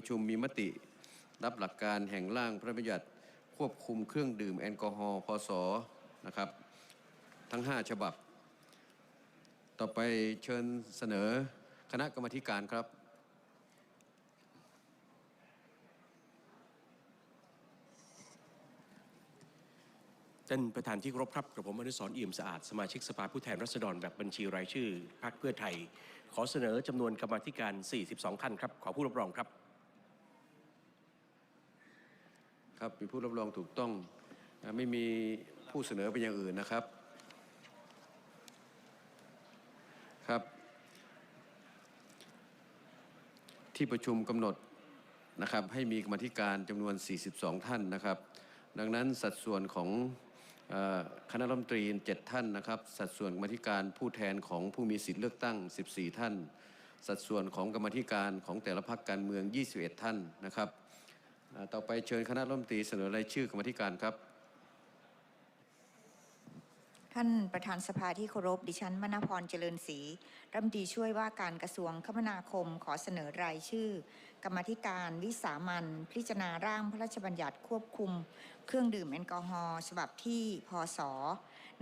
ประชุมมีมติ รับหลักการแห่งร่างพระบัญญัติควบคุมเครื่องดื่มแอลกอฮอล์พศนะครับทั้ง 5 ฉบับ ต่อไปเชิญเสนอคณะกรรมธิการครับท่านประธานที่เคารพครับกับผมอนุสรณ์เอี่ยมสะอาด สมาชิกสภาผู้แทนราษฎรแบบบัญชีรายชื่อพรรคเพื่อไทย ขอเสนอจำนวนกรรมธิการ 42 ท่านครับ ขอผู้รับรองครับ ครับมีผู้รับรองถูกต้องไม่มีผู้เสนอเป็นอย่างอื่นนะครับครับ ที่ประชุมกำหนดนะครับให้มีกรรมธิการจำนวน 42 ท่านนะครับ ดังนั้นสัดส่วนของคณะรัฐมนตรี 7 ท่านนะครับ สัดส่วนกรรมธิการผู้แทนของผู้มีสิทธิเลือกตั้ง 14 ท่าน สัดส่วนของกรรมธิการของแต่ละพรรคการเมือง 21 ท่านนะครับ ต่อไปเชิญคณะรัฐมนตรีเสนอรายชื่อกรรมธิการครับ ท่านประธานสภาที่เคารพดิฉันมณพรเจริญศรีรัฐมนตรีช่วยว่าการกระทรวงคมนาคมขอเสนอรายชื่อ กรรมธิการวิสามันพิจารณาร่างพระราชบัญญัติควบคุม เครื่องดื่มแอลกอฮอล์ฉบับที่พศ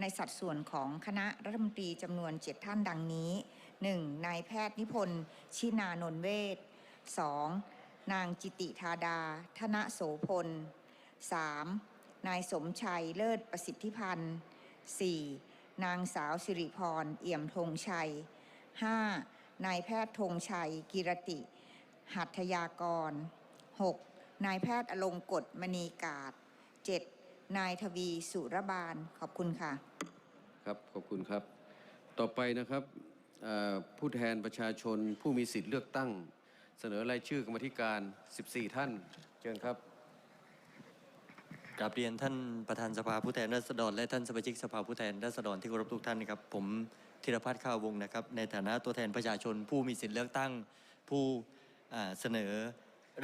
ในสัดส่วนของคณะรัฐมนตรีจำนวน7ท่านดังนี้ 1. นายแพทย์นิพนธ์ชินานนเวศ 2. นางจิติธาดา ธนโสพล 3. นายสมชัยเลิศประสิทธิพันธ์ 4. นางสาวสิริพร เอี่ยมธงชัย 5. นายแพทย์ธงชัย กิรติ หัตถยากร 6. นายแพทย์อลงกฎมณีกาศ 7. นายทวีสุรบาล ขอบคุณค่ะ ครับ ขอบคุณครับ ต่อไปนะครับผู้แทนประชาชนผู้มีสิทธิ์เลือกตั้ง เสนอรายชื่อกรรมธิการ 14 ท่านเชิญครับกราบเรียนท่านประธานสภาผู้แทนราษฎรและท่านสมาชิกสภาผู้แทนราษฎรที่เคารพทุกท่านนะครับผมธีรพัฒน์ข้าววงนะครับในฐานะตัวแทนประชาชน ผู้มีสิทธิเลือกตั้ง ผู้เสนอ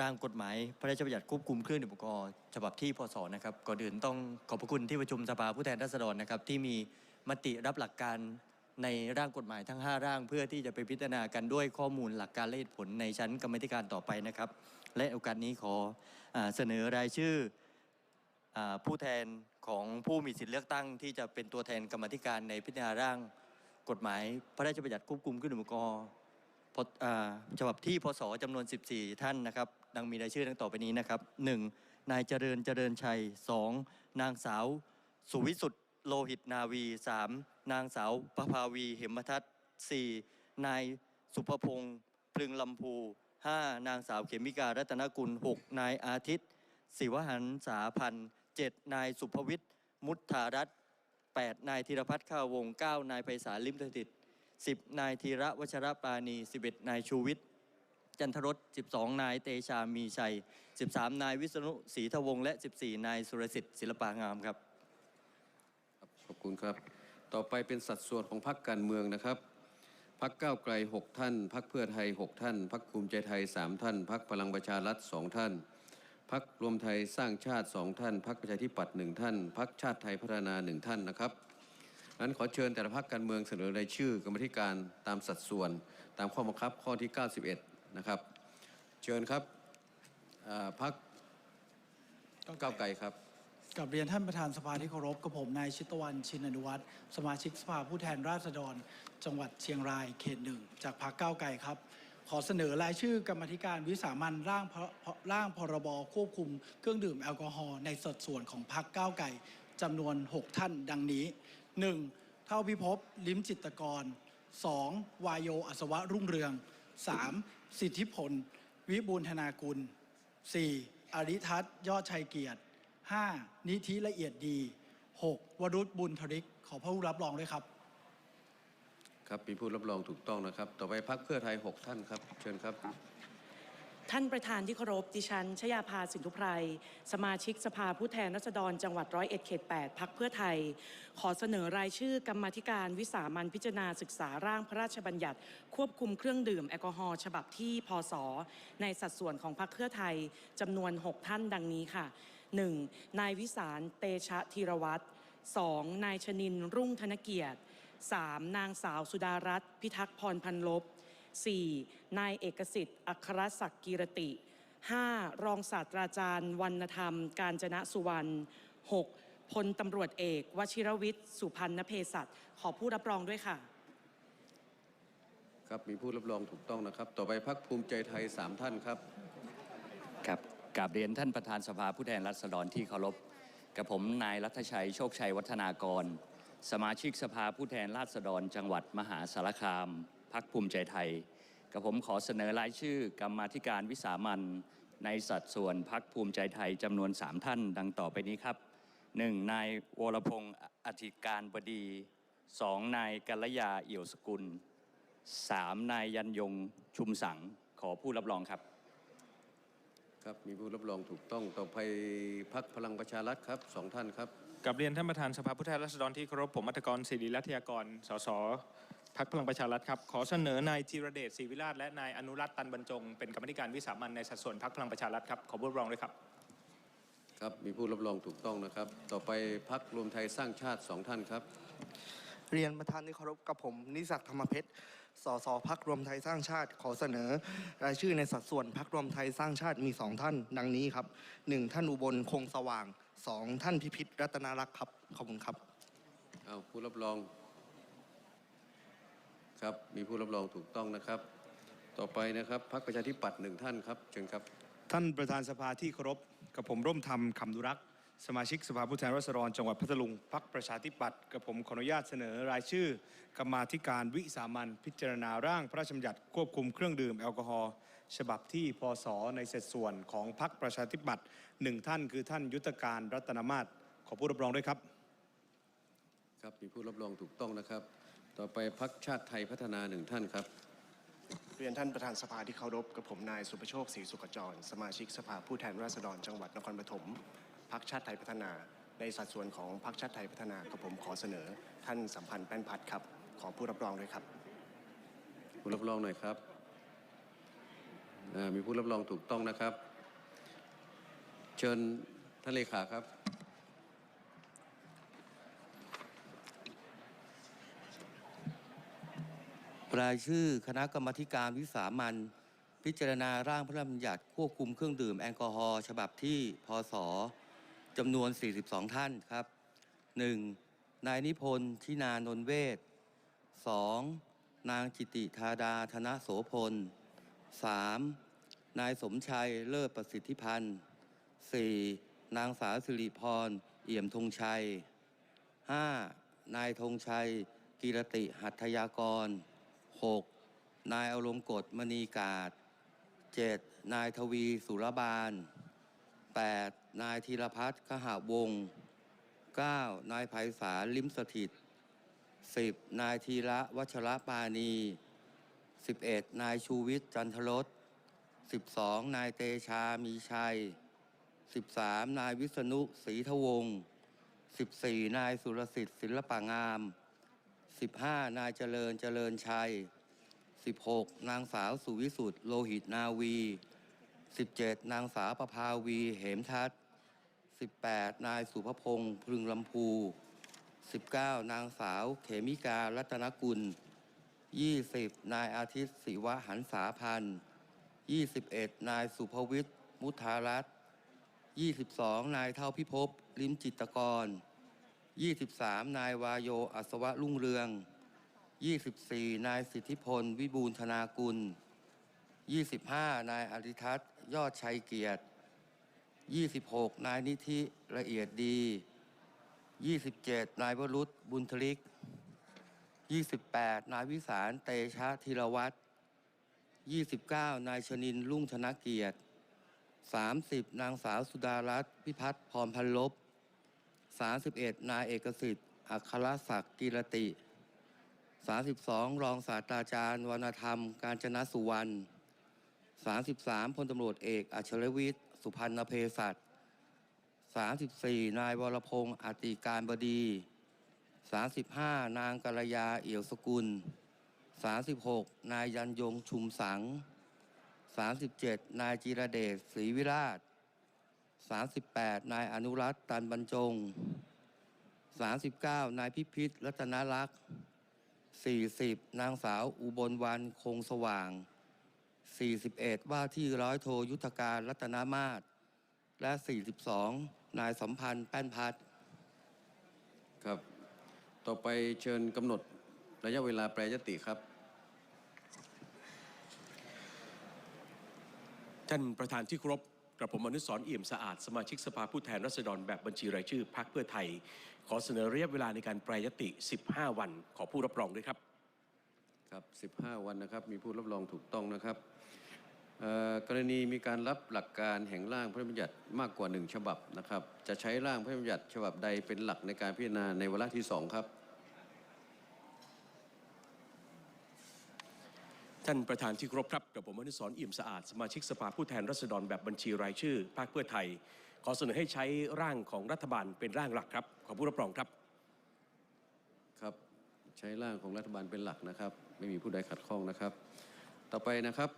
ร่างกฎหมายพระราชบัญญัติควบคุมเครื่องดื่มแอลกอฮอล์ฉบับที่พศนะครับก่อนอื่นต้องขอบพระคุณที่ประชุมสภาผู้แทนราษฎรนะครับที่มีมติรับหลักการ ในร่างกฎหมายทั้ง 5 ร่าง เพื่อที่จะไปพิจารณากันด้วยข้อมูลหลักการและเหตุผลในชั้นกรรมธิการต่อไปนะครับ และโอกาสนี้ขออเสนอรายชื่ออผู้แทนของผู้มีสิทธิเลือกตั้ง ที่จะเป็นตัวแทนกรรมธิการในพิจารณาร่างกฎหมายพระราชบัญญัติควบคุมเครื่องดื่มแอลกอฮอล์ฉบับที่พศจำนวน 14 ท่านนะครับ ดังมีรายชื่อดังต่อไปนี้นะครับ 1. นายเจริญเจริญชัย 2. นางสาว สุวิสุทธ โลหิตนาวี 3. นางสาวประภาวีเหมทัศน์ 4. นายสุภพงศ์พลึงลำพู 5. นางสาวเขมิการัตนกุล 6. นายอาทิตย์ศิวหันษาพันธ์ 7. นายสุภวิทย์มุทธารัตน์ 8. นายธีรพัฒน์ข้าววงศ์ 9. นายไพศาลลิมทติต 10. นายธีระวัชรปราณี 11. นายชูวิทย์จันทรส12 นายเตชามีชัย 13 นายวิษณุศรีทวง และ 14 นายสุรสิทธิ์ศิลปางามครับ ขอบคุณครับ ต่อไปเป็นสัดส่วนของพรรคการเมืองนะครับพรรคก้าวไกล 6 ท่านพรรคเพื่อไทย 6 ท่านพรรคภูมิใจไทย 3 ท่านพรรคพลังประชารัฐ 2 ท่านพรรครวมไทยสร้างชาติ 2 ท่านพรรคประชาธิปัตย์ 1 ท่านพรรคชาติไทยพัฒนา 1 ท่านนะครับนั้นขอเชิญแต่ละพรรคการเมืองเสนอรายชื่อกรรมธิการตามสัดส่วน ตามข้อบังคับข้อที่ 91 นะครับ เชิญครับพรรคก้าวไกลครับ กับเรียนท่านประธานสภาที่เคารพกับผมนายชิตวรรณชินอนุวัตรสมาชิกสภาผู้แทนราษฎร จังหวัดเชียงรายเขตหนึ่งจากพรรคก้าวไกลครับ ขอเสนอรายชื่อกรรมธิการวิสามันร่างร่างพรบควบคุมเครื่องดื่มแอลกอฮอล์ในสัดส่วนของพรรคก้าวไกลจำนวน 6 ท่านดังนี้ 1. เท่าพิภพลิ้มจิตรกร 2. วายโยอัศวะรุ่งเรือง 3. สิทธิพล วิบูลธนากุล 4. อริทัศยอดชัยเกียรติ 5. นิธิละเอียดดี 6. วรุษบุญทริก ขอพระผู้รับรองด้วยครับ ครับมีผู้รับรองถูกต้องนะครับ ต่อไปพักเพื่อไทย 6 ท่านครับ เชิญครับ ท่านประธานที่เคารพดิฉันชยาภาสินทุไพรสมาชิกสภาผู้แทนราษฎรจังหวัดร้อยเอ็ดเขต8พักเพื่อไทย ขอเสนอรายชื่อกรรมาธิการวิสามันพิจารณาศึกษาร่างพระราชบัญญัติ ควบคุมเครื่องดื่มแอลกอฮอล์ฉบับที่พศในสัดส่วนของพักเพื่อไทยจำนวน 6 ท่านดังนี้ค่ะ 1. นายวิสารเตชะธีรวัตร 2. นายชนินรุ่งธนเกียรติ 3. นางสาวสุดารัตน์พิทักษ์พรพันลบ 4. นายเอกสิทธิ์ อัครศักดิ์กีรติ 5. รองศาสตราจารย์ วรรณธรรม การจนะสุวรรณ 6. พลตำรวจเอก วชิรวิทย์ สุพันนเพศัตขอผู้รับรองด้วยค่ะ ครับมีผู้รับรองถูกต้องนะครับ ต่อไปพักภูมิใจไทยสามท่านครับ ครับ กราบเรียนท่านประธานสภาผู้แทนราษฎรที่เคารพกับผมนายรัฐชัยโชคชัยวัฒนากร สมาชิกสภาผู้แทนราษฎร จังหวัดมหาสารคามพักภูมิใจไทย กับผมขอเสนอรายชื่อกรรมาธิการวิสามันในสัดส่วนพักภูมิใจไทยจำนวน 3 ท่าน ดังต่อไปนี้ครับ 1. นายวรพงศ์อธิการบดี 2. นายกัลยาเอี่ยวสกุล 3. นายยันยงชุมสังขอผู้รับรองครับ ครับมีผู้รับรองถูกต้องต่อไปพักพลังประชารัฐครับสองท่านครับกับเรียนท่านประธานสภาผู้แทนราษฎรที่เคารพผมอัตกรศิริรัตยากรสสพักพลังประชารัฐครับขอเสนอนายจิรเดชศรีวิราชและนายอนุรัตน์ตันบรรจง เป็นกรรมธิการวิสามันในสัดส่วนพักพลังประชารัฐครับขอผู้รับรองด้วยครับครับมีผู้รับรองถูกต้องนะครับ ต่อไปพักรวมไทยสร้างชาติสองท่านครับ เรียนประธานที่เคารพกับผมนิสักธรรมเพชร สสพักรวมไทยสร้างชาติ ขอเสนอ รายชื่อในสัดส่วนพักรวมไทยสร้างชาติมีสองท่าน ดังนี้ครับหนึ่งท่านอุบลคงสว่างสองท่านพิพิธรัตนารักษ์ครับขอบคุณครับเอาผู้รับรองครับมีผู้รับรองถูกต้องนะครับ ต่อไปนะครับพักประชาธิปัตย์หนึ่งท่านครับเชิญครับ ท่านประธานสภาที่เคารพกับผมร่วมทำคำดุรักษ์ สมาชิกสภาผู้แทนราษฎรจังหวัดพัทลุงพักประชาธิปัตย์กับผมขออนุญาตเสนอรายชื่อกรรมาธิการวิสามันพิจารณาร่างพระราชบัญญัติควบคุมเครื่องดื่มแอลกอฮอล์ฉบับที่พศในเศษส่วนของพักประชาธิปัตย์หนึ่งท่านคือท่านยุทธการรัตนมาศขอผู้รับรองด้วยครับ ครับมีผู้รับรองถูกต้องนะครับ ต่อไปพักชาติไทยพัฒนาหนึ่งท่านครับเรียนท่านประธานสภาที่เคารพกับผมนายสุประโชคศรีสุขจร สมาชิกสภาผู้แทนราษฎรจังหวัดนครปฐม พักชาติไทยพัฒนา ในสัดส่วนของพักชาติไทยพัฒนากับผมขอเสนอ ท่านสัมพันธ์แป้นพัดครับ ขอผู้รับรองด้วยครับผู้รับรองหน่อยครับอ่ามีผู้รับรองถูกต้องนะครับ เชิญท่านเลขาครับรายชื่อคณะกรรมาธิการวิสามันพิจารณาร่างพระราชบัญญัติควบคุมเครื่องดื่มแอลกอฮอล์ฉบับที่พศ จำนวน 42 ท่านครับ 1. นายนิพนธ์ทินานนทเวศ 2. นางจิติธาดาธนโสพล 3. นายสมชัยเลิศประสิทธิพันธ์ 4. นางสาวสิริพร เอี่ยมธงชัย 5. นายธงชัยกีรติหัตถยากร 6. นายอารมณ์กฎมณีกาศ 7. นายทวีสุรบาล 8. นายธีรพัฒน์ขหาวงศ์ 9. นายไพศาลลิมสถิต 10. นายธีระวัชระปานี 11. นายชูวิทย์จันทรส 12. นายเตชามีชัย 13. นายวิษณุศรีทวงศ์ 14. นายสุรสิทธิ์ศิลปงาม15นายเจริญเจริญชัย16นางสาวสุวิสุทธ์โลหิตนาวี17นางสาวประภาวีเหมทัศน์ 18 นายสุภพงษ์พึงลำพู 19 นางสาวเขมิการัตนกุล 20 นายอาทิตย์ศิวะหันษาพันธ์ 21 นายสุภวิทย์ มุทารัตน์22 นายเท่าพิภพลิมจิตรกร 23 นายวาโยอัศวะรุ่งเรือง 24 นายสิทธิพล วิบูลธนากุล 25 นายอริทัศน์ยอดชัยเกียรติ 26 นายนิธิละเอียดดี 27 นายวรุษบุญทลิก 28 นายวิสารเตชะธีรวัตร29 นายชนินรุ่งธนเกียรติ 30 นางสาวสุดารัตน์พิพัฒน์พรพันลบ 31 นายเอกสิทธิ์ อัครศักดิ์กิรติ 32 รองศาสตราจารย์วรรณธรรม การจนะสุวรรณ 33 พลตำรวจเอกอัชรวิทย์ สุพันธ์เภสัช34 นายวรพงศ์อติการบดี 35 นางกัลยาเอี่ยวสกุล 36 นายยันยงชุมสัง 37 นายจิรเดชศรีวิราช 38 นายอนุรัตน์ตันบรรจง 39 นายพิพิธรัตนลักษณ์40 นางสาวอุบลวันคงสว่าง 41 ว่าที่ร้อยโทยุทธการรัตนมาศและ 42 นายสัมพันธ์แป้นพัฒน์ครับ ต่อไปเชิญกำหนดระยะเวลาแปรยติครับ ท่านประธานที่เคารพกระผมอนุสรณ์เอี่ยมสะอาดสมาชิกสภาผู้แทนราษฎรแบบบัญชีรายชื่อพรรคเพื่อไทย ขอเสนอระยะเวลาในการแปรยติ 15 วัน ขอผู้รับรองด้วยครับ ครับ 15 วันนะครับ มีผู้รับรองถูกต้องนะครับเอ่อ กรณีมีการรับหลักการแห่งร่างพระราชบัญญัติมากกว่า 1 ฉบับนะครับ จะใช้ร่างพระราชบัญญัติฉบับใดเป็นหลักในการพิจารณาในวาระที่ 2 ครับ ท่านประธานที่เคารพครับกระผมอนุสรณ์เอี่ยมสะอาด สมาชิกสภาผู้แทนราษฎรแบบบัญชีรายชื่อพรรคเพื่อไทย ขอเสนอให้ใช้ร่างของรัฐบาลเป็นร่างหลักครับ ขอผู้รับรองครับครับใช้ร่างของรัฐบาลเป็นหลักนะครับ ไม่มีผู้ใดขัดข้องนะครับ ต่อไปนะครับ